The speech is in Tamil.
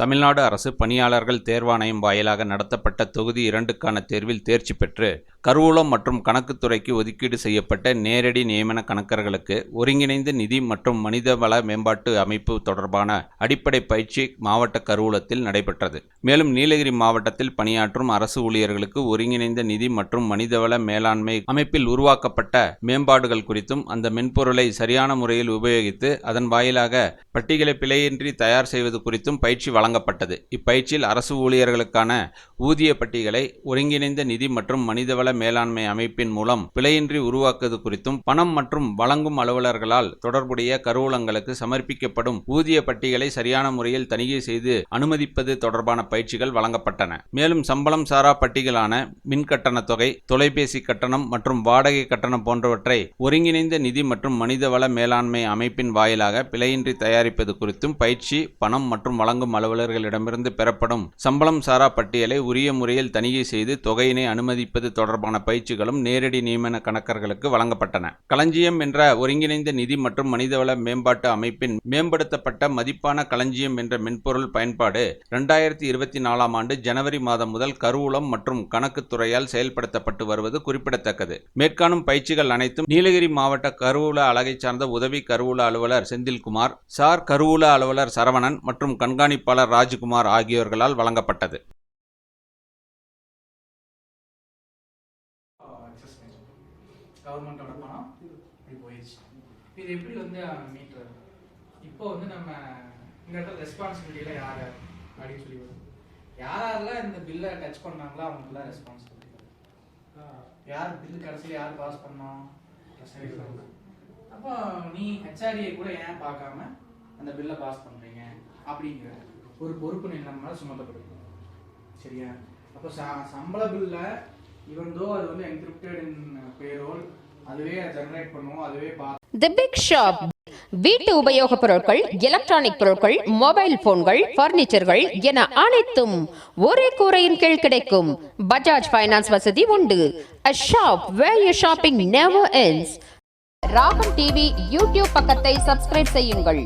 தமிழ்நாடு அரசு பணியாளர்கள் தேர்வாணையம் வாயிலாக நடத்தப்பட்ட தொகுதி இரண்டுக்கான தேர்வில் தேர்ச்சி பெற்று கருவூலம் மற்றும் கணக்குத்துறைக்கு ஒதுக்கீடு செய்யப்பட்ட நேரடி நியமன கணக்கர்களுக்கு ஒருங்கிணைந்த நிதி மற்றும் மனிதவள மேம்பாட்டு அமைப்பு தொடர்பான அடிப்படை பயிற்சி மாவட்ட கருவூலத்தில் நடைபெற்றது. மேலும் நீலகிரி மாவட்டத்தில் பணியாற்றும் அரசு ஊழியர்களுக்கு ஒருங்கிணைந்த நிதி மற்றும் மனிதவள மேலாண்மை அமைப்பில் உருவாக்கப்பட்ட மேம்பாடுகள் குறித்தும் அந்த மென்பொருளை சரியான முறையில் உபயோகித்து அதன் வாயிலாக பட்டியலை பிழையின்றி தயார் செய்வது குறித்தும் பயிற்சி வழங்கப்பட்டது. இப்பயிற்சியில் அரசு ஊழியர்களுக்கான ஊதிய பட்டியலை ஒருங்கிணைந்த நிதி மற்றும் மனிதவள மேலாண்மை அமைப்பின் மூலம் பிழையின்றி உருவாக்குவது குறித்தும் பணம் மற்றும் வழங்கும் அலுவலர்களால் தொடர்புடைய கருவூலங்களுக்கு சமர்ப்பிக்கப்படும் ஊதிய பட்டியலை சரியான முறையில் தணிக்கை செய்து அனுமதிப்பது தொடர்பான பயிற்சிகள் வழங்கப்பட்டன. மேலும் சம்பளம் சாரா பட்டியலான மின் கட்டண தொகை தொலைபேசி கட்டணம் மற்றும் வாடகை கட்டணம் போன்றவற்றை ஒருங்கிணைந்த நிதி மற்றும் மனிதவள மேலாண்மை அமைப்பின் வாயிலாக பிழையின்றி தயாரிப்பது குறித்தும் பயிற்சி பணம் மற்றும் வழங்கும் அலுவலர்களிடமிருந்து பெறப்படும் சம்பளம் சாரா பட்டியலை உரிய முறையில் தணிக்கை செய்து தொகையினை அனுமதிப்பது தொடர்பான பயிற்சிகளும் நேரடி நியமன கணக்கர்களுக்கு வழங்கப்பட்டன. களஞ்சியம் என்ற ஒருங்கிணைந்த நிதி மற்றும் மனிதவள மேம்பாட்டு அமைப்பின் மேம்படுத்தப்பட்ட மதிப்பான களஞ்சியம் என்ற மென்பொருள் பயன்பாடு இரண்டாயிரத்தி இருபத்தி நாலாம் ஆண்டு ஜனவரி மாதம் முதல் கருவூலம் மற்றும் கணக்குத்துறையால் செயல்படுத்தப்பட்டு வருவது குறிப்பிடத்தக்கது. மேற்காணும் பயிற்சிகள் அனைத்தும் நீலகிரி மாவட்ட கருவூல அலகை சார்ந்த உதவி கருவூல அலுவலர் செந்தில்குமார் சார் கருவூல அலுவலர் சரவணன் மற்றும் கண்காணிப்பாளர் ராஜ்குமார் ஆகியோர்களால் வழங்கப்பட்டது. எக்ஸஸ் கவர்மெண்ட்டோட பணம் இப்படி போயிடுச்சு. இது எப்படி வந்து மீட்டுறது? இப்போ வந்து நம்ம இந்த இடத்துல ரெஸ்பான்சிபிலிட்டியில் யார் யார் அப்படின்னு சொல்லி வரும். யார் யாரெல்லாம் இந்த பில்லை டச் பண்ணாங்களோ அவங்களுக்குலாம் ரெஸ்பான்சிபிலிட்டி யார் பில்லு கடைசியில் யார் பாஸ் பண்ணோம் அப்போ நீ ஹெச்ஆர்ஏ கூட ஏன் பார்க்காம அந்த பில்லை பாஸ் பண்ணுறீங்க அப்படிங்கிற ஒரு பொறுப்பு நீ சுமத்தப்படுது. சரியா? அப்போ ச- சம்பள பில்ல இவன் தோ அது வந்து என்கிரிப்டட் இன் பேரோல் அதுவே ஜெனரேட் பண்ணுவோம் அதுவே பா தி பிக் ஷாப் வீட்டு உபயோகப் பொருட்கள் எலக்ட்ரானிக் பொருட்கள் மொபைல் போன்கள் பர்னிச்சர்கள் என அனைத்தும் ஒரே கூரையின் கீழ் கிடைக்கும். பஜாஜ் பைனான்ஸ் வசதி உண்டு. A shop where your shopping never ends. Ragam TV YouTube பக்கத்தை சப்ஸ்கிரைப் செய்யுங்கள்.